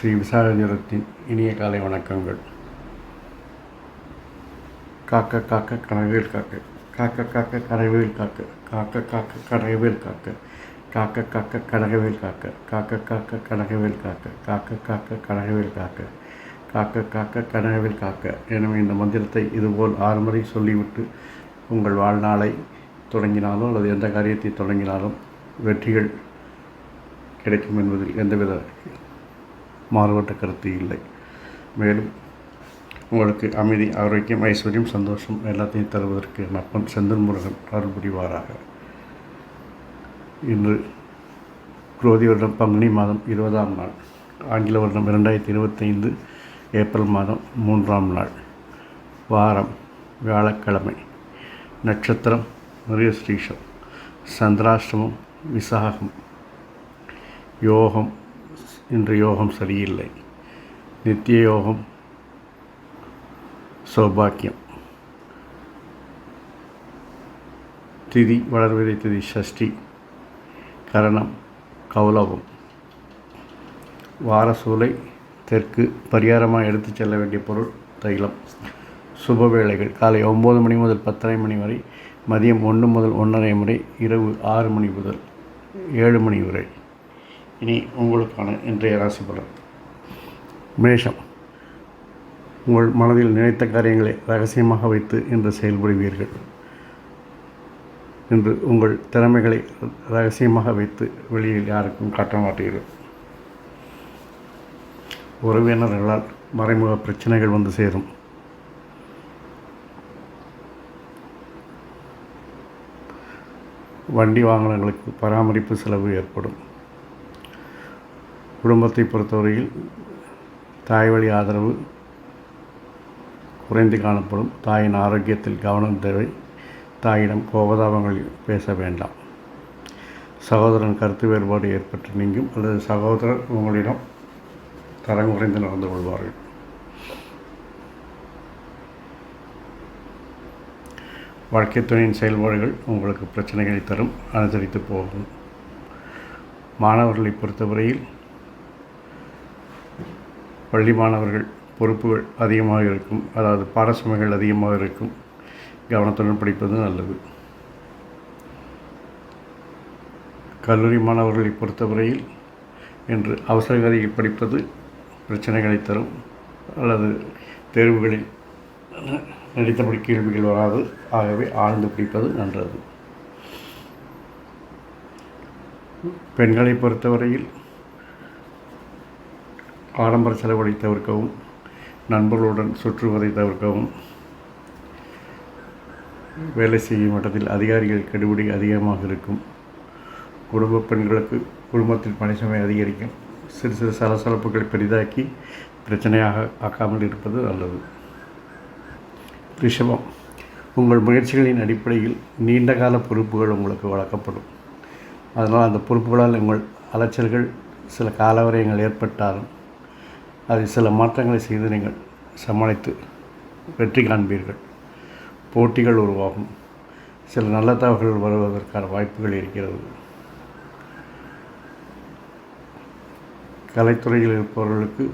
ஸ்ரீ விசாகஜரத்தின் இனிய காலை வணக்கங்கள். காக்க காக்க கனவேல் காக்க. காக்க காக்க கனவேல் காக்க. காக்க காக்க கனகவேல் காக்க. காக்க காக்க கனகவேல் காக்க. காக்க காக்க கனகவேல் காக்க. காக்க காக்க கனகவேல் காக்க. காக்க காக்க கனகவேல் காக்க. எனவே இந்த மந்திரத்தை இதுபோல் ஆறு முறை சொல்லிவிட்டு உங்கள் வாழ்நாளை தொடங்கினாலும் அல்லது எந்த காரியத்தை தொடங்கினாலும் வெற்றிகள் கிடைக்கும் என்பதில் எந்தவித மாறுபட்ட கருத்து இல்லை. மேலும் உங்களுக்கு அமைதி ஆரோக்கியம் ஐஸ்வர்யம் சந்தோஷம் எல்லாத்தையும் தருவதற்கு நப்பன் செந்தன் முருகன் அருள் புரிவாராக இன்று குரோதி வருடம் பங்குனி மாதம் இருபதாம் நாள். ஆங்கில வருடம் இரண்டாயிரத்தி இருபத்தைந்து ஏப்ரல் மாதம் மூன்றாம் நாள். வாரம் வியாழக்கிழமை. நட்சத்திரம் மிருகஸ்ரீஷம் சந்திராஷ்டமம் விசாகம். யோகம் இன்று யோகம் சரியில்லை. நித்திய யோகம் சௌபாக்கியம். திதி வளர்விதை திதி ஷஷ்டி கரணம் கௌலவம். வாரசூலை தெற்கு பரிகாரமாக எடுத்து செல்ல வேண்டிய பொருள் தைலம். சுப வேளைகள் காலை ஒம்பது மணி முதல் பத்தரை மணி வரை மதியம் ஒன்று முதல் ஒன்றரை முறை இரவு ஆறு மணி முதல் ஏழு மணி வரை. இனி உங்களுக்கான இன்றைய ராசி பலன். மேஷம். உங்கள் மனதில் நினைத்த காரியங்களை ரகசியமாக வைத்து இன்று செயல்படுவீர்கள். இன்று உங்கள் திறமைகளை ரகசியமாக வைத்து வெளியில் யாருக்கும் காட்ட மாட்டீர்கள். உறவினர்களால் மறைமுக பிரச்சனைகள் வந்து சேரும். வண்டி வாகனங்களுக்கு பராமரிப்பு செலவு ஏற்படும். குடும்பத்தை பொறுத்தவரையில் தாய் வழி ஆதரவு குறைந்து காணப்படும். தாயின் ஆரோக்கியத்தில் கவனம் தேவை. தாயிடம் கோபதாபங்கள் பேச வேண்டாம். சகோதரன் கருத்து வேறுபாடு ஏற்பட்டு நீங்கும். அல்லது சகோதரர் உங்களிடம் தரம் குறைந்து நடந்து கொள்வார்கள். வாழ்க்கை துணையின் செயல்பாடுகள் உங்களுக்கு பிரச்சனைகளை தரும். அனுசரித்து போகும். மாணவர்களை பொறுத்தவரையில் பள்ளி மாணவர்கள் பொறுப்புகள் அதிகமாக இருக்கும். அதாவது பாடசுமைகள் அதிகமாக இருக்கும். கவனத்துடன் படிப்பது நல்லது. கல்லூரி மாணவர்களை பொறுத்தவரையில் இன்று அவசரகதியில் படிப்பது பிரச்சனைகளை தரும். அல்லது தேர்வுகளில் நடித்தபடி கேள்விகள் வராது. ஆகவே ஆழ்ந்து பிடிப்பது நன்றது பெண்களை பொறுத்தவரையில் ஆடம்பர செலவழி தவிர்க்கவும் நண்பர்களுடன் சுற்றுவதை தவிர்க்கவும் வேலை செய்யும் இடத்தில் அதிகாரிகள் கெடுபிடி அதிகமாக இருக்கும். குடும்ப பெண்களுக்கு குடும்பத்தில் பணிசுமை அதிகரிக்கும். சிறு சிறு சலசலப்புகளை பெரிதாக்கி பிரச்சனையாக ஆக்காமல் இருப்பது நல்லது. ரிஷபம் உங்கள் முயற்சிகளின் அடிப்படையில் நீண்டகால பொறுப்புகள் உங்களுக்கு வழங்கப்படும். அதனால் அந்த பொறுப்புகளால் உங்கள் அலைச்சல்கள் சில காலவரையங்கள் ஏற்பட்டாலும் அதில் சில மாற்றங்களை செய்து நீங்கள் சமாளித்து வெற்றி காண்பீர்கள். போட்டிகள் உருவாகும். சில நல்ல தகவல்கள் வருவதற்கான வாய்ப்புகள் இருக்கிறது. கலைத்துறையில் இருப்பவர்களுக்கு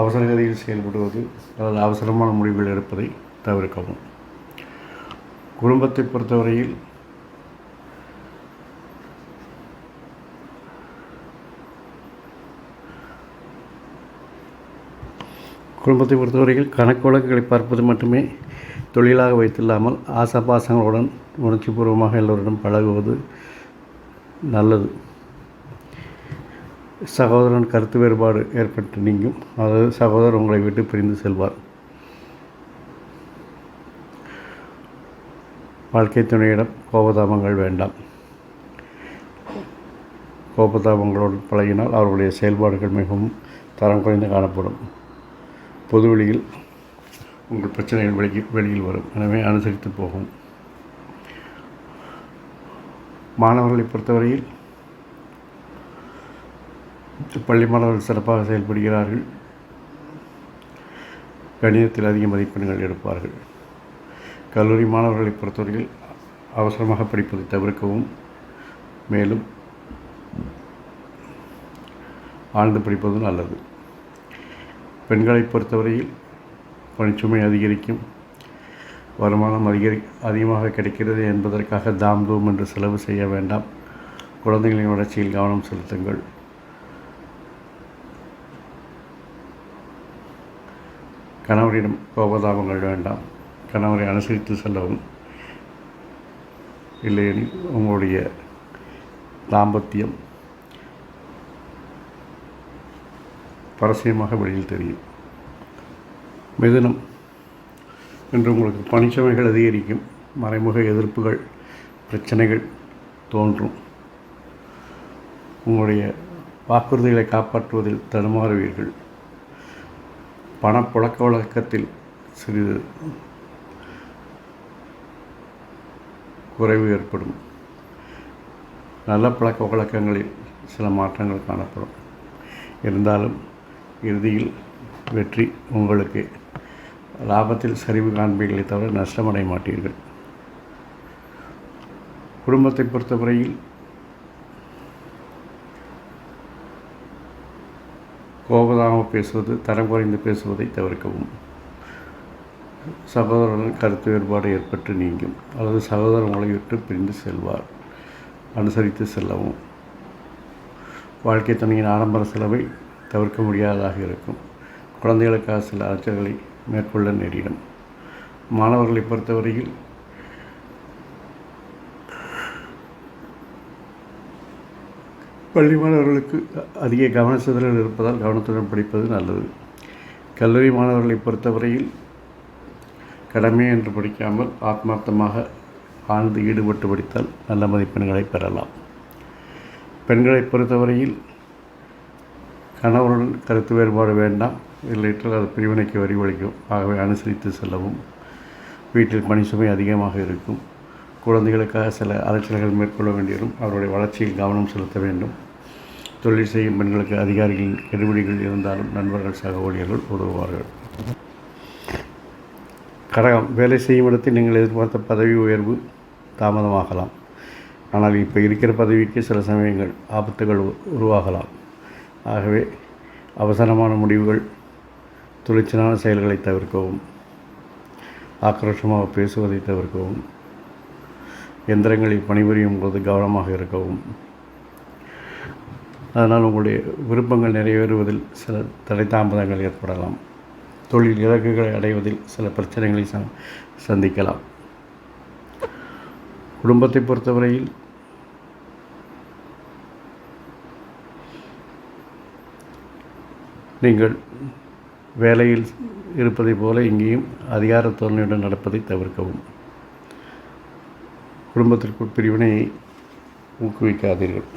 அவசரகதியில் செயல்படுவது அல்லது அவசரமான முடிவுகள் எடுப்பதை தவிர்க்கவும். குடும்பத்தை பொறுத்தவரையில் குடும்பத்தை பொறுத்தவரையில் கணக்கு வழக்குகளை பார்ப்பது மட்டுமே தொழிலாக வைத்தில்லாமல் ஆசாபாசங்களுடன் உணர்ச்சிபூர்வமாக எல்லோரிடம் பழகுவது நல்லது. சகோதரன் கருத்து வேறுபாடு ஏற்பட்டு நீங்கும். அதாவது சகோதரர் உங்களை விட்டு பிரிந்து செல்வார். வாழ்க்கை துணையிடம் கோபதாபங்கள் வேண்டாம். கோபதாபங்களோடு பழகினால் அவர்களுடைய செயல்பாடுகள் மிகவும் தரம் குறைந்து காணப்படும். பொதுவெளியில் உங்கள் பிரச்சனைகள் வெளியில் வெளியில் வரும். எனவே அனுசரித்து போகும். மாணவர்களை பொறுத்தவரையில் பள்ளி மாணவர்கள் சிறப்பாக செயல்படுகிறார்கள். கணிதத்தில் அதிக மதிப்பெண்கள் எடுப்பார்கள். கல்லூரி மாணவர்களை பொறுத்தவரையில் அவசரமாக படிப்பதை தவிர்க்கவும். மேலும் ஆழ்ந்து படிப்பதும் நல்லது. பெண்களை பொறுத்தவரையில் பணிச்சுமை அதிகரிக்கும் வருமானம் அதிகரி அதிகமாக கிடைக்கிறது என்பதற்காக தாம் தூம் என்று செலவு செய்ய வேண்டாம். குழந்தைகளின் வளர்ச்சியில் கவனம் செலுத்துங்கள். கணவரிடம் கோபதாபங்கள் வேண்டாம். கணவரை அனுசரித்து செல்லவும் இல்லையெனில் உங்களுடைய தாம்பத்தியம் பரசியமாக வெளியில் தெரியும். மிதுனம். இன்று உங்களுக்கு பணிச்சுமைகள் அதிகரிக்கும். மறைமுக எதிர்ப்புகள் பிரச்சனைகள் தோன்றும். உங்களுடைய வாக்குறுதிகளை காப்பாற்றுவதில் தடுமாறுவீர்கள். பணப்புழக்க வழக்கத்தில் சிறிது குறைவு ஏற்படும். நல்ல பழக்க வழக்கங்களில் சில மாற்றங்கள் காணப்படும். இருந்தாலும் இறுதியில் வெற்றி உங்களுக்கு. லாபத்தில் சரிவு காண்பீர்களே தவிர நஷ்டமடைய மாட்டீர்கள். குடும்பத்தை பொறுத்தவரையில் கோபதாமல் பேசுவது தரம் குறைந்து பேசுவதை தவிர்க்கவும். சகோதரர்கள் கருத்து வேறுபாடு ஏற்பட்டு நீங்கும். அல்லது சகோதரர் உங்களை விட்டு பிரிந்து செல்வார். அனுசரித்து செல்லவும். வாழ்க்கை துணையின் ஆடம்பர செலவை தவிர்க்க முடியாததாக இருக்கும். குழந்தைகளுக்காக சில அலைச்சல்களை மேற்கொள்ள நேரிடும். மாணவர்களை பொறுத்தவரையில் பள்ளி மாணவர்களுக்கு அதிக கவன சிதறல் இருப்பதால் கவனத்துடன் படிப்பது நல்லது. கல்லூரி மாணவர்களை பொறுத்தவரையில் கடமை என்று படிக்காமல் ஆத்மார்த்தமாக ஆழ்ந்து ஈடுபட்டு படித்தால் நல்ல மதிப்பெண்களை பெறலாம். பெண்களை பொறுத்தவரையில் கணவருடன் கருத்து வேறுபாடு வேண்டாம். இல்லையென்றால் அது பிரிவினைக்கு வழிவளிக்கும் ஆகவே அனுசரித்து செல்லவும். வீட்டில் பணி சுமை அதிகமாக இருக்கும். குழந்தைகளுக்காக சில அலைச்சல்கள் மேற்கொள்ள வேண்டியதும் அவருடைய வளர்ச்சியில் கவனம் செலுத்த வேண்டும். தொழில் செய்யும் பெண்களுக்கு அதிகாரிகளின் கெடுபிடிகள் இருந்தாலும் நண்பர்கள் சக ஊழியர்கள் உதவுவார்கள். கடகம் வேலை செய்யும் இடத்தில் நீங்கள் எதிர்பார்த்த பதவி உயர்வு தாமதமாகலாம். ஆனால் இப்போ இருக்கிற பதவிக்கு சில சமயங்கள் ஆபத்துகள் உ- உருவாகலாம். ஆகவே அவசரமான முடிவுகள் துளிச்சலான செயல்களை தவிர்க்கவும் ஆக்ரோஷமாக பேசுவதை தவிர்க்கவும் எந்திரங்களில் பணிபுரியும் போது கவனமாக இருக்கவும். அதனால் உங்களுடைய விருப்பங்கள் நிறைவேறுவதில் சில தடை தாமதங்கள் ஏற்படலாம். தொழில் இலக்குகளை அடைவதில் சில பிரச்சனைகளை ச- சந்திக்கலாம். குடும்பத்தை பொறுத்தவரையில் நீங்கள் வேலையில் இருப்பதைப் போல இங்கேயும் அதிகார தோல்மையுடன் நடப்பதை தவிர்க்கவும். குடும்பத்திற்குள் பிரிவினையை ஊக்குவிக்காதீர்கள்.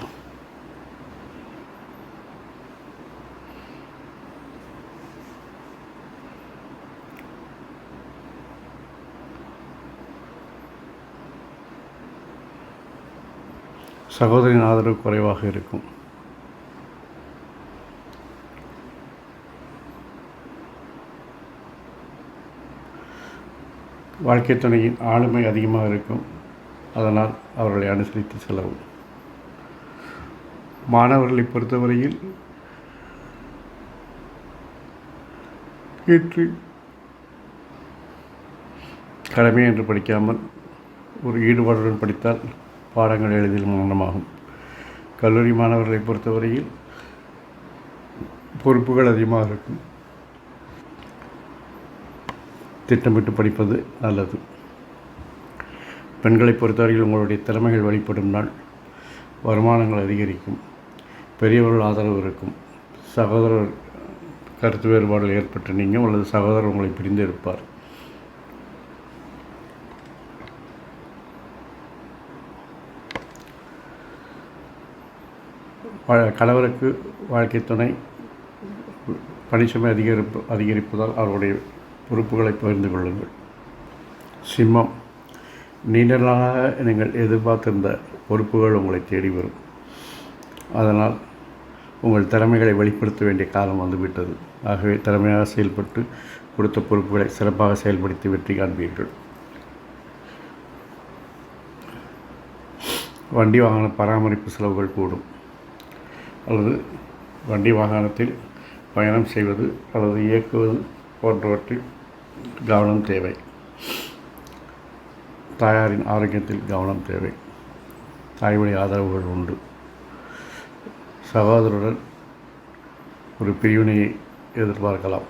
சகோதரின் ஆதரவு குறைவாக இருக்கும். வாழ்க்கை துணையின் ஆளுமை அதிகமாக இருக்கும். அதனால் அவர்களை அனுசரித்து செல்லவும். மாணவர்களை பொறுத்தவரையில் இன்று கடமை என்று படிக்காமல் ஒரு ஈடுபாடுடன் படித்தால் பாடங்கள் எளிதில் மரணமாகும். கல்லூரி மாணவர்களை பொறுத்தவரையில் பொறுப்புகள் அதிகமாக இருக்கும். திட்டமிட்டு படிப்பது நல்லது. பெண்களை பொறுத்தவரையில் உங்களுடைய திறமைகள் வெளிப்படும் நாள். வருமானங்கள் அதிகரிக்கும். பெரியவர்கள் ஆதரவு இருக்கும். சகோதரர் கருத்து வேறுபாடுகள் ஏற்பட்டு நீங்கள் அல்லது சகோதரர் உங்களை பிரிந்து இருப்பார். வா- கணவருக்கு வாழ்க்கை துணை பணிச்சுமை அதிகரிப்பு அதிகரிப்பதால் அவருடைய பொறுப்புகளை பகிர்ந்து கொள்ளுங்கள். சிம்மம் நீண்ட நாளாக நீங்கள் எதிர்பார்த்திருந்த பொறுப்புகள் உங்களை தேடி வரும். அதனால் உங்கள் திறமைகளை வெளிப்படுத்த வேண்டிய காலம் வந்துவிட்டது. ஆகவே திறமையாக செயல்பட்டு கொடுத்த பொறுப்புகளை சிறப்பாக செயல்படுத்தி வெற்றி காண்பீர்கள். வண்டி வாகன பராமரிப்பு செலவுகள் கூடும். அல்லது வண்டி வாகனத்தில் பயணம் செய்வது அல்லது இயக்குவது போன்றவற்றில் கவனம் தேவை. தாயாரின் ஆரோக்கியத்தில் கவனம் தேவை. தாய்வழி ஆதரவுகள் உண்டு. சகோதரருடன் ஒரு பிரிவினையை எதிர்பார்க்கலாம்.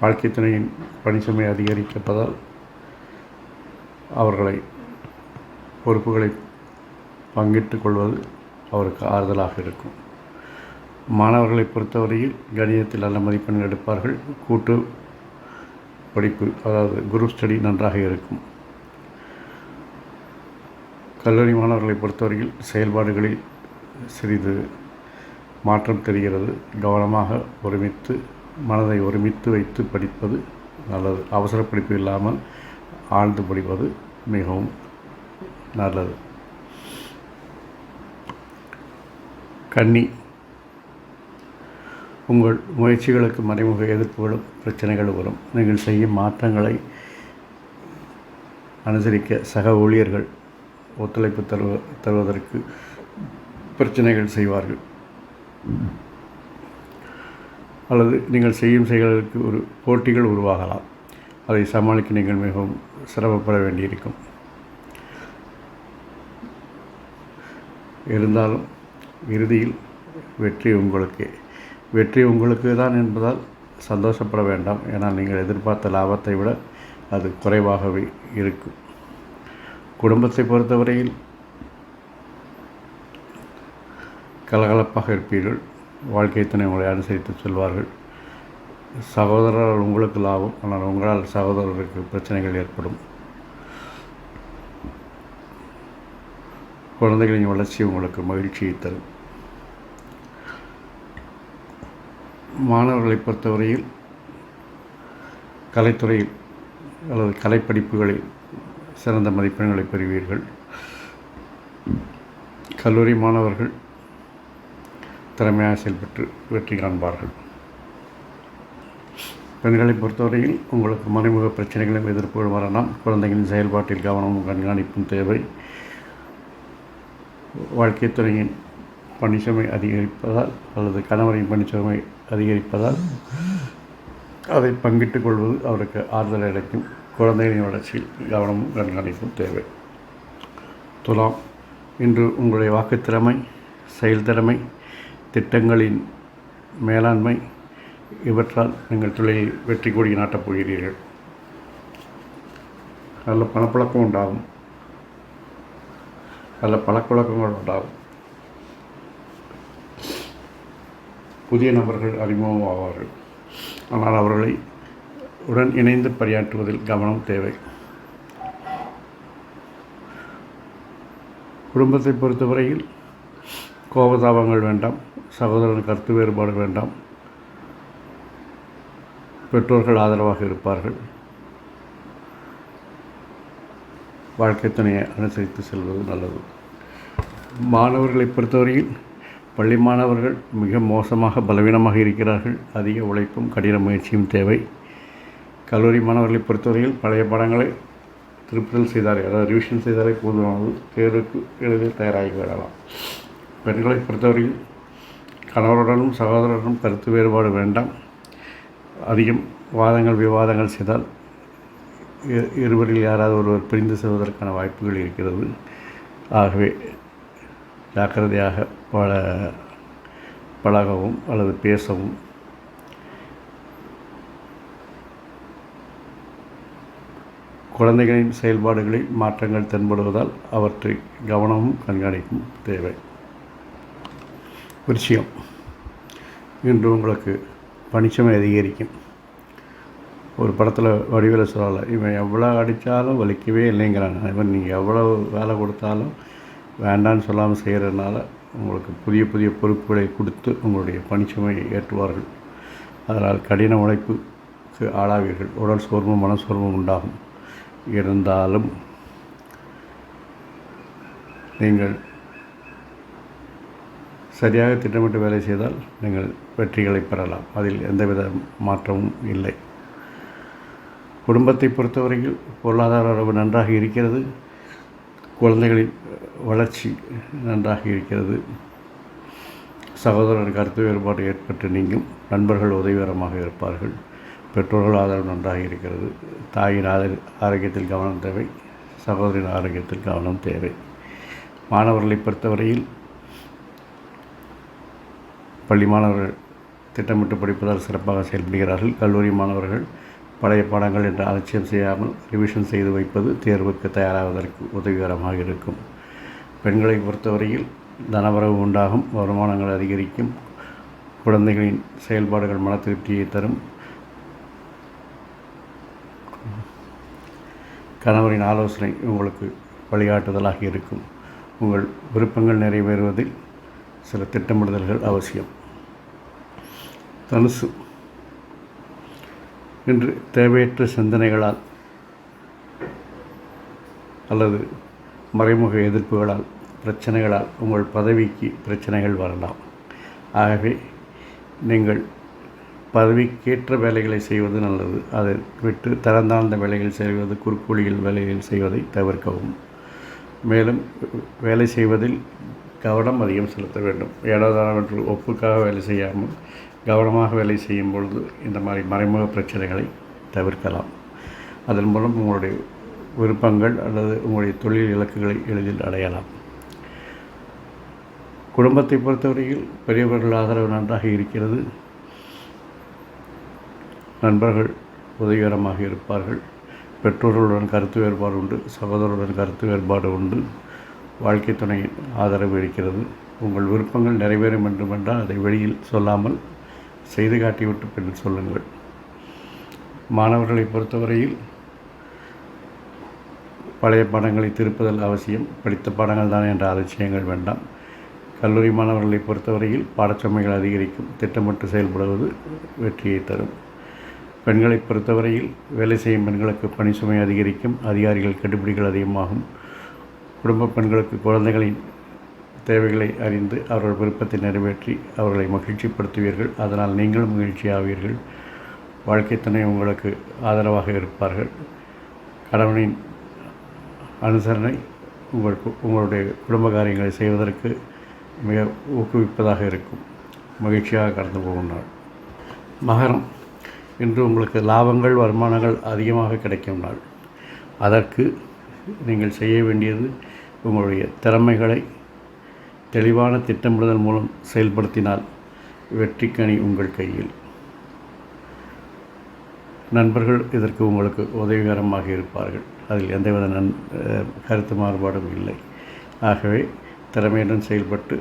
வாழ்க்கை துணையின் பணிச்சுமை அதிகரிக்கப்பதால் அவர்களை பொறுப்புகளை பங்கிட்டுக் கொள்வது அவருக்கு ஆறுதலாக இருக்கும். மாணவர்களை பொறுத்தவரையில் கணிதத்தில் நல்ல மதிப்பெண்கள் எடுப்பார்கள். கூட்டு படிப்பு அதாவது குரூப் ஸ்டடி நன்றாக இருக்கும். கல்லூரி மாணவர்களை பொறுத்தவரையில் செயல்பாடுகளில் சிறிது மாற்றம் தெரிகிறது. கவனமாக ஒருமித்து மனதை ஒருமித்து வைத்து படிப்பது நல்லது. அவசர படிப்பு இல்லாமல் ஆழ்ந்து படிப்பது மிகவும் நல்லது. கன்னி உங்கள் முயற்சிகளுக்கு மறைமுக எதிர்ப்புகளும் பிரச்சனைகள் வரும். நீங்கள் செய்யும் மாற்றங்களை அனுசரிக்க சக ஊழியர்கள் ஒத்துழைப்பு தருவ தருவதற்கு பிரச்சனைகள் செய்வார்கள். அல்லது நீங்கள் செய்யும் செயல்களுக்கு ஒரு போட்டிகள் உருவாகலாம். அதை சமாளிக்க நீங்கள் மிகவும் சிரமப்பட வேண்டியிருக்கும். இருந்தாலும் இறுதியில் வெற்றி உங்களுக்கே. வெற்றி உங்களுக்கு தான் என்பதால் சந்தோஷப்பட வேண்டாம். ஏன்னால் நீங்கள் எதிர்பார்த்த லாபத்தை விட அது குறைவாகவே இருக்கும் குடும்பத்தை பொறுத்தவரையில் கலகலப்பாக இருப்பீர்கள். வாழ்க்கை துணை உங்களை அனுசரித்து செல்வார்கள். சகோதரரால் உங்களுக்கு லாபம் ஆனால் உங்களால் சகோதரருக்கு பிரச்சனைகள் ஏற்படும். குழந்தைகளின் வளர்ச்சி உங்களுக்கு மகிழ்ச்சியை தரும். மாணவர்களை பொறுத்தவரையில் கலைத்துறையில் அல்லது கலைப்படிப்புகளில் சிறந்த மதிப்பெண்களை பெறுவீர்கள். கல்லூரி மாணவர்கள் திறமையாக செயல்பட்டு வெற்றி காண்பார்கள். பெண்களை பொறுத்தவரையில் உங்களுக்கு மறைமுக பிரச்சனைகளும் எதிர்ப்புகள் வரலாம். குழந்தைகளின் செயல்பாட்டில் கவனமும் கண்காணிப்பும் தேவை. வாழ்க்கை துறையின் பணிச்சுமை அதிகரிப்பதால் அல்லது கணவரின் பணிச்சுமை அதிகரிப்பதால் அதை பங்கிட்டுக் கொள்வது அவருக்கு ஆறுதல் அளிக்கும். குழந்தைகளின் வளர்ச்சியில் கவனமும் கண்காணிப்பும் தேவை. துலாம் இன்று உங்களுடைய வாக்குத்திறமை செயல்திறமை திட்டங்களின் மேலாண்மை இவற்றால் நீங்கள் தொழிலில் வெற்றி கொடி நாட்டப் போகிறீர்கள். நல்ல பணப்பழக்கம் உண்டாகும். நல்ல பழக்கவழக்கங்கள் உண்டாகும். புதிய நபர்கள் அறிமுகம் ஆவார்கள். ஆனால் அவர்களை உடன் இணைந்து பணியாற்றுவதில் கவனம் தேவை. குடும்பத்தை பொறுத்தவரையில் கோபதாபங்கள் வேண்டாம் சகோதரன் கருத்து வேறுபாடு வேண்டாம். பெற்றோர்கள் ஆதரவாக இருப்பார்கள். வாழ்க்கை துணையை அனுசரித்து செல்வது நல்லது. மாணவர்களை பொறுத்தவரையில் பள்ளி மாணவர்கள் மிக மோசமாக பலவீனமாக இருக்கிறார்கள். அதிக உழைப்பும் கடின முயற்சியும் தேவை. கல்லூரி மாணவர்களை பொறுத்தவரையில் பழைய பாடங்களை திருப்புதல் செய்தாலே அதாவது ரிவிஷன் செய்தாலே போதுமானது தேர்வுக்கு எளிதில் தயாராகி விடலாம். பெண்களை பொறுத்தவரையில் கணவருடனும் சகோதரருடனும் கருத்து வேறுபாடு வேண்டாம். அதிகம் வாதங்கள் விவாதங்கள் செய்தால் இருவரில் யாராவது ஒருவர் பிரிந்து செல்வதற்கான வாய்ப்புகள் இருக்கிறது. ஆகவே ஜாக்கிரதையாக பழ பழகவும் அல்லது பேசவும். குழந்தைகளின் செயல்பாடுகளில் மாற்றங்கள் தென்படுவதால் அவற்றை கவனமும் கண்காணிப்பும் தேவை. விஷயம். இன்று உங்களுக்கு பணிச்சமை அதிகரிக்கும். ஒரு படத்தில் வடிவேல சொல்லலை இவன் எவ்வளோ அடித்தாலும் வலிக்கவே இல்லைங்கிறாங்க இவன் நீங்கள் எவ்வளோ வேலை கொடுத்தாலும் வேண்டான்னு சொல்லாமல் செய்கிறதுனால உங்களுக்கு புதிய புதிய பொறுப்புகளை கொடுத்து உங்களுடைய பணிச்சுமையை ஏற்றுவார்கள். அதனால் கடின உழைப்புக்கு ஆளாவீர்கள். உடல் சோர்வும் மனசோர்வும் உண்டாகும். இருந்தாலும் நீங்கள் சரியாக திட்டமிட்டு வேலை செய்தால் நீங்கள் வெற்றிகளை பெறலாம். அதில் எந்தவித மாற்றமும் இல்லை. குடும்பத்தை பொறுத்தவரையில் பொருளாதார உறவு நன்றாக இருக்கிறது. குழந்தைகளின் வளர்ச்சி நன்றாக இருக்கிறது. சகோதரர் கருத்து வேறுபாடு ஏற்பட்டு நீங்கும். நண்பர்கள் உதவிகரமாக இருப்பார்கள். பெற்றோர்கள் ஆதரவு நன்றாக இருக்கிறது. தாயின் ஆதர ஆரோக்கியத்தில் கவனம் தேவை. சகோதரின் ஆரோக்கியத்தில் கவனம் தேவை. மாணவர்களை பொறுத்தவரையில் பள்ளி மாணவர்கள் திட்டமிட்டு படிப்பதால் சிறப்பாக செயல்படுகிறார்கள். கல்லூரி மாணவர்கள் பழைய பாடங்கள் என்று அலட்சியம் செய்யாமல் ரிவிஷன் செய்து வைப்பது தேர்வுக்கு தயாராவதற்கு உதவிகரமாக இருக்கும். பெண்களை பொறுத்தவரையில் தனவரவு உண்டாகும் வருமானங்கள் அதிகரிக்கும் குழந்தைகளின் செயல்பாடுகள் மன திருப்தியை தரும். கணவரின் ஆலோசனை உங்களுக்கு வழிகாட்டுதலாக இருக்கும். உங்கள் விருப்பங்கள் நிறைவேறுவதில் சில திட்டமிடுதல்கள் அவசியம். தனுசு இன்று தேவையற்ற சிந்தனைகளால் அல்லது மறைமுக எதிர்ப்புகளால் பிரச்சனைகளால் உங்கள் பதவிக்கு பிரச்சனைகள் வரலாம். ஆகவே நீங்கள் பதவிக்கேற்ற வேலைகளை செய்வது நல்லது. அதை விட்டு தரந்தாழ்ந்த வேலைகள் செய்வது குறுக்கூலிகள் வேலைகள் செய்வதை தவிர்க்கவும். மேலும் வேலை செய்வதில் கவனம் அதிகம் செலுத்த வேண்டும். ஏடாதானவற்று ஒப்புக்காக வேலை செய்யாமல் கவனமாக வேலை செய்யும் பொழுது இந்த மாதிரி மறைமுக பிரச்சனைகளை தவிர்க்கலாம். அதன் மூலம் உங்களுடைய விருப்பங்கள் அல்லது உங்களுடைய தொழில் இலக்குகளை எளிதில் அடையலாம். குடும்பத்தை பொறுத்தவரையில் பெரியவர்கள் ஆதரவு நன்றாக இருக்கிறது. நண்பர்கள் உதவிகரமாக இருப்பார்கள். பெற்றோர்களுடன் கருத்து வேறுபாடு உண்டு. சகோதரருடன் கருத்து வேறுபாடு உண்டு. வாழ்க்கை துணையின் ஆதரவு இருக்கிறது. உங்கள் விருப்பங்கள் நிறைவேறும் என்றுமென்றால் அதை வெளியில் சொல்லாமல் செய்து காட்டிவிட்டு பின் சொல்லுங்கள். மாணவர்களை பொறுத்தவரையில் பழைய பாடங்களை திருப்புதல் அவசியம் படித்த பாடங்கள் தான் என்ற அலட்சியங்கள் வேண்டாம். கல்லூரி மாணவர்களை பொறுத்தவரையில் பாடச்சுமைகள் அதிகரிக்கும் திட்டமிட்டு செயல்படுவது வெற்றியை தரும். பெண்களை பொறுத்தவரையில் வேலை செய்யும் பெண்களுக்கு பணி சுமை அதிகரிக்கும் அதிகாரிகள் கண்டுபிடிகள் அதிகமாகும். குடும்ப பெண்களுக்கு குழந்தைகளின் தேவைகளை அறிந்து அவர்கள் விருப்பத்தை நிறைவேற்றி அவர்களை மகிழ்ச்சிப்படுத்துவீர்கள். அதனால் நீங்களும் மகிழ்ச்சி ஆவீர்கள் வாழ்க்கை துணை உங்களுக்கு ஆதரவாக இருப்பார்கள். கணவனின் அனுசரணை உங்கள் உங்களுடைய குடும்ப காரியங்களை செய்வதற்கு மிக ஊக்குவிப்பதாக இருக்கும். மகிழ்ச்சியாக கடந்து போகும் நாள். மகரம். இன்று உங்களுக்கு லாபங்கள் வருமானங்கள் அதிகமாக கிடைக்கும் நாள். அதற்கு நீங்கள் செய்ய வேண்டியது உங்களுடைய திறமைகளை தெளிவான திட்டமிடுதல் மூலம் செயல்படுத்தினால் வெற்றிக்கணி உங்கள் கையில். நண்பர்கள் இதற்கு உங்களுக்கு உதவிகரமாக இருப்பார்கள். அதில் எந்தவித நன் கருத்து மாறுபாடும் இல்லை. ஆகவே திறமையுடன் செயல்பட்டு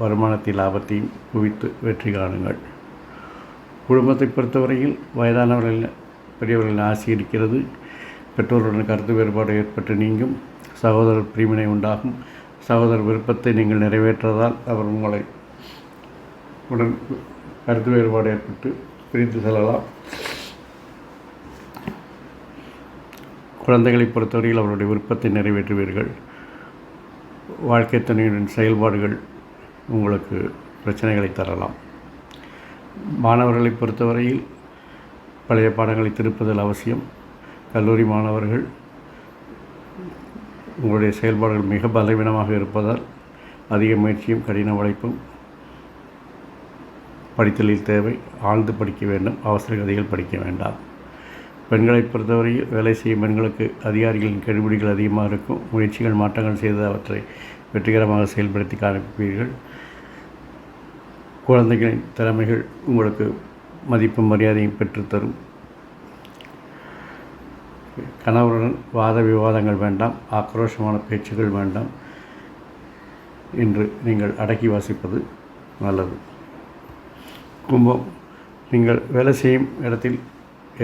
வருமானத்தை லாபத்தையும் குவித்து வெற்றி காணுங்கள். குடும்பத்தை பொறுத்தவரையில் வயதானவர்களில் பெரியவர்களின் ஆசை இருக்கிறது. பெற்றோருடன் கருத்து வேறுபாடு ஏற்பட்டு நீங்கும். சகோதரர் பிரிவினை உண்டாகும். சகோதரர் விருப்பத்தை நீங்கள் நிறைவேற்றதால் அவர் உங்களை உடன் கருத்து வேறுபாடு ஏற்பட்டு பிரித்து செல்லலாம். குழந்தைகளை பொறுத்தவரையில் அவருடைய விருப்பத்தை நிறைவேற்றுவீர்கள். வாழ்க்கை துணையுடன் செயல்பாடுகள் உங்களுக்கு பிரச்சனைகளை தரலாம். மாணவர்களை பொறுத்தவரையில் பழைய பாடங்களை திருப்புதல் அவசியம். கல்லூரி மாணவர்கள் உங்களுடைய செயல்பாடுகள் மிக பலவீனமாக இருப்பதால் அதிக முயற்சியும் கடின உழைப்பும் படித்தலில் தேவை. ஆழ்ந்து படிக்க வேண்டும். அவசர கதைகள் படிக்க வேண்டாம். பெண்களை பொறுத்தவரையில் வேலை செய்யும் பெண்களுக்கு அதிகாரிகளின் கெடுபிடிகள் அதிகமாக இருக்கும். முயற்சிகள் மாற்றங்கள் செய்து அவற்றை வெற்றிகரமாக செயல்படுத்தி காணப்பீர்கள் குழந்தைகளின் திறமைகள் உங்களுக்கு மதிப்பும் மரியாதையும் பெற்றுத்தரும். கணவருடன் வாத விவாதங்கள் வேண்டாம் ஆக்ரோஷமான பேச்சுகள் வேண்டாம் என்று நீங்கள் அடக்கி வாசிப்பது நல்லது. கும்பம் நீங்கள் வேலை செய்யும் இடத்தில்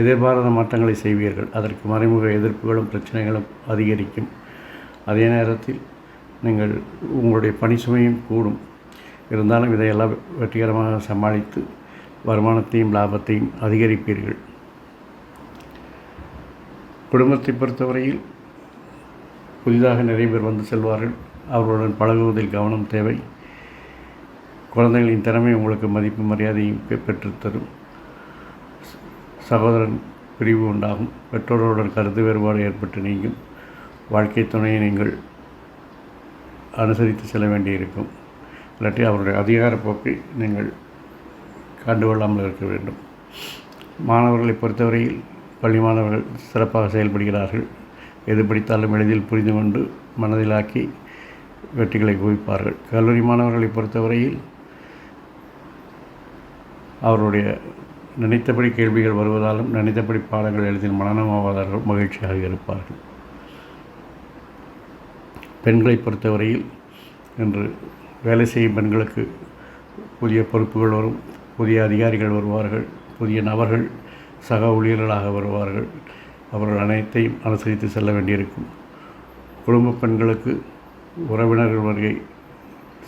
எதிர்பாராத மாற்றங்களை செய்வீர்கள். அதற்கு மறைமுக எதிர்ப்புகளும் பிரச்சனைகளும் அதிகரிக்கும். அதே நேரத்தில் நீங்கள் உங்களுடைய பணி சுமையும் கூடும். இருந்தாலும் இதையெல்லாம் வெற்றிகரமாக சமாளித்து வருமானத்தையும் லாபத்தையும் அதிகரிப்பீர்கள். குடும்பத்தை பொறுத்தவரையில் புதிதாக நிறைய பேர் வந்து செல்வார்கள். அவர்களுடன் பழகுவதில் கவனம் தேவை. குழந்தைகளின் திறமை உங்களுக்கு மதிப்பு மரியாதையும் பெற்றுத்தரும். சகோதரன் பிரிவு உண்டாகும். பெற்றோர்களுடன் கருத்து வேறுபாடு ஏற்பட்டு நீங்கும். வாழ்க்கை துணையை நீங்கள் அனுசரித்து செல்ல வேண்டியிருக்கும். இல்லாட்டி அவருடைய அதிகார போக்கை நீங்கள் கண்டுகொள்ளாமல் இருக்க வேண்டும். மாணவர்களை பொறுத்தவரையில் பள்ளி மாணவர்கள் சிறப்பாக செயல்படுகிறார்கள். எது படித்தாலும் எளிதில் புரிந்து கொண்டு மனதிலாக்கி வெற்றிகளை குவிப்பார்கள். கல்லூரி மாணவர்களை பொறுத்தவரையில் அவருடைய நினைத்தபடி கேள்விகள் வருவதாலும் நினைத்தபடி பாடங்கள் எளிதில் மனநமாவதாலும் மகிழ்ச்சியாக இருப்பார்கள். பெண்களை பொறுத்தவரையில் இன்று வேலை செய்யும் பெண்களுக்கு புதிய பொறுப்புகள் வரும் புதிய அதிகாரிகள் வருவார்கள் புதிய நபர்கள் சக ஊழியர்களாக வருவார்கள். அவர்கள் அனைத்தையும் அனுசரித்து செல்ல வேண்டியிருக்கும். குடும்ப பெண்களுக்கு உறவினர்கள் வருகை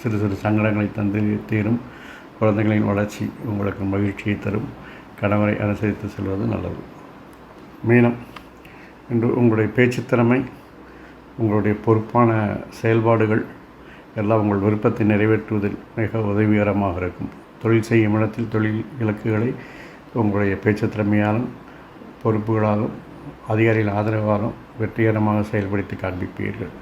சிறு சிறு சங்கடங்களை தந்து தீரும். குழந்தைகளின் வளர்ச்சி உங்களுக்கு மகிழ்ச்சியை தரும். கணவரை அனுசரித்து செல்வது நல்லது. மீனம் இன்று உங்களுடைய பேச்சுத்திறமை உங்களுடைய பொறுப்பான செயல்பாடுகள் எல்லாம் உங்கள் விருப்பத்தை நிறைவேற்றுவதில் மிக உதவிகரமாக இருக்கும். தொழில் செய்யும் இடத்தில் தொழில் இலக்குகளை உங்களுடைய பேச்சு திறமையாலும் பொறுப்புகளாலும் அதிகாரிகள் ஆதரவாலும் வெற்றிகரமாக செயல்படுத்தி காண்பிப்பீர்கள்.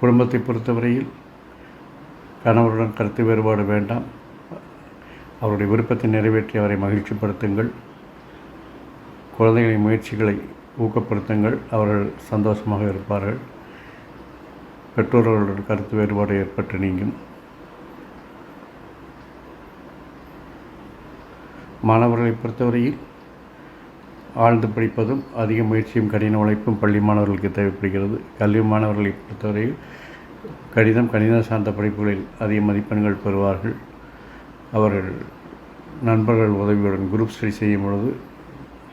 குடும்பத்தை பொறுத்தவரையில் கணவருடன் கருத்து வேறுபாடு வேண்டாம். அவருடைய விருப்பத்தை நிறைவேற்றி அவரை மகிழ்ச்சிப்படுத்துங்கள். குழந்தைகளின் முயற்சிகளை ஊக்கப்படுத்துங்கள். அவர்கள் சந்தோஷமாக இருப்பார்கள். பெற்றோர்களுடன் கருத்து வேறுபாடு ஏற்பட்டு நீங்கும். மாணவர்களை பொறுத்தவரையில் ஆழ்ந்து படிப்பதும் அதிக முயற்சியும் கடின உழைப்பும் பள்ளி மாணவர்களுக்கு தேவைப்படுகிறது. கல்வி மாணவர்களை பொறுத்தவரையில் கடிதம் கணிதம் சார்ந்த படிப்புகளில் அதிக மதிப்பெண்கள் பெறுவார்கள். அவர்கள் நண்பர்கள் உதவியுடன் குரூப் ஸ்டடி செய்யும் பொழுது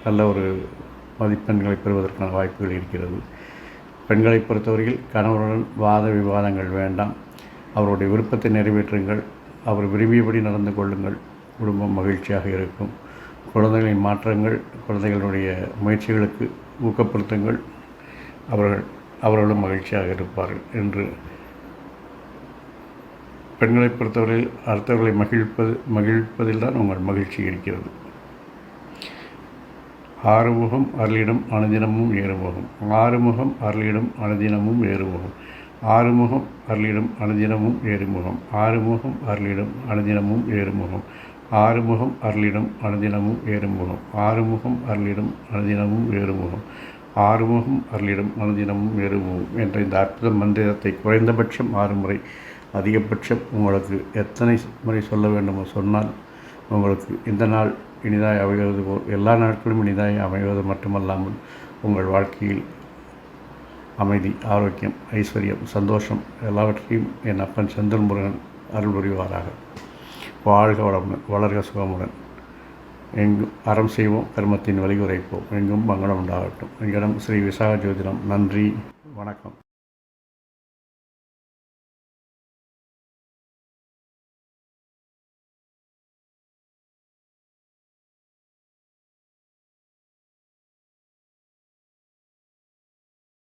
நல்ல ஒரு மதிப்பெண்களை பெறுவதற்கான வாய்ப்புகள் இருக்கிறது. பெண்களை பொறுத்தவரையில் கணவருடன் வாத விவாதங்கள் வேண்டாம். அவருடைய விருப்பத்தை நிறைவேற்றுங்கள். அவர் விரும்பியபடி நடந்து கொள்ளுங்கள். குடும்பம் மகிழ்ச்சியாக இருக்கும். குழந்தைகளின் மாற்றங்கள் குழந்தைகளுடைய முயற்சிகளுக்கு ஊக்கப்படுத்துங்கள். அவர்கள் அவர்களும் மகிழ்ச்சியாக இருப்பார்கள் என்று. பெண்களை பொறுத்தவரையில் அடுத்தவர்களை மகிழ்ப்பது மகிழ்ப்பதில் தான் உங்கள் மகிழ்ச்சி இருக்கிறது. ஆறுமுகம் அருளிடம் அனுதினமும் ஏறுமுகம். ஆறுமுகம் அருளிடம் அனுதினமும் ஏறுமுகம். ஆறுமுகம் அருளிடம் அனுதினமும் ஏறுமுகம். ஆறுமுகம் அருளிடம் அனுதினமும் ஏறுமுகம். ஆறுமுகம் அருளிடம் அனுதினமும் ஏறுமுகம். ஆறுமுகம் அருளிடம் அனுதினமும் ஏறுமுகம். ஆறுமுகம் அருளிடம் அனுதினமும் ஏறுமுகம் என்ற இந்த அற்புத மந்திரத்தை குறைந்தபட்சம் ஆறு முறை அதிகபட்சம் உங்களுக்கு எத்தனை முறை சொல்ல வேண்டுமோ சொன்னால் உங்களுக்கு இந்த நாள் இனிதாய் அமைவது போல் எல்லா நாட்களும் இனிதாய் அமைவது மட்டுமல்லாமல் உங்கள் வாழ்க்கையில் அமைதி ஆரோக்கியம் ஐஸ்வர்யம் சந்தோஷம் எல்லாவற்றையும் என் அப்பன் செந்தல் முருகன் அருள் புரிவாராக. வாழ்க வளமுடன் வளர்க சுகமுடன். எங்கும் அறம் செய்வோம் கர்மத்தின் வழி உரைப்போம் எங்கும் மங்களம் உண்டாகட்டும். எங்களிடம் ஸ்ரீ விசாக ஜோதிடம் நன்றி. வணக்கம்.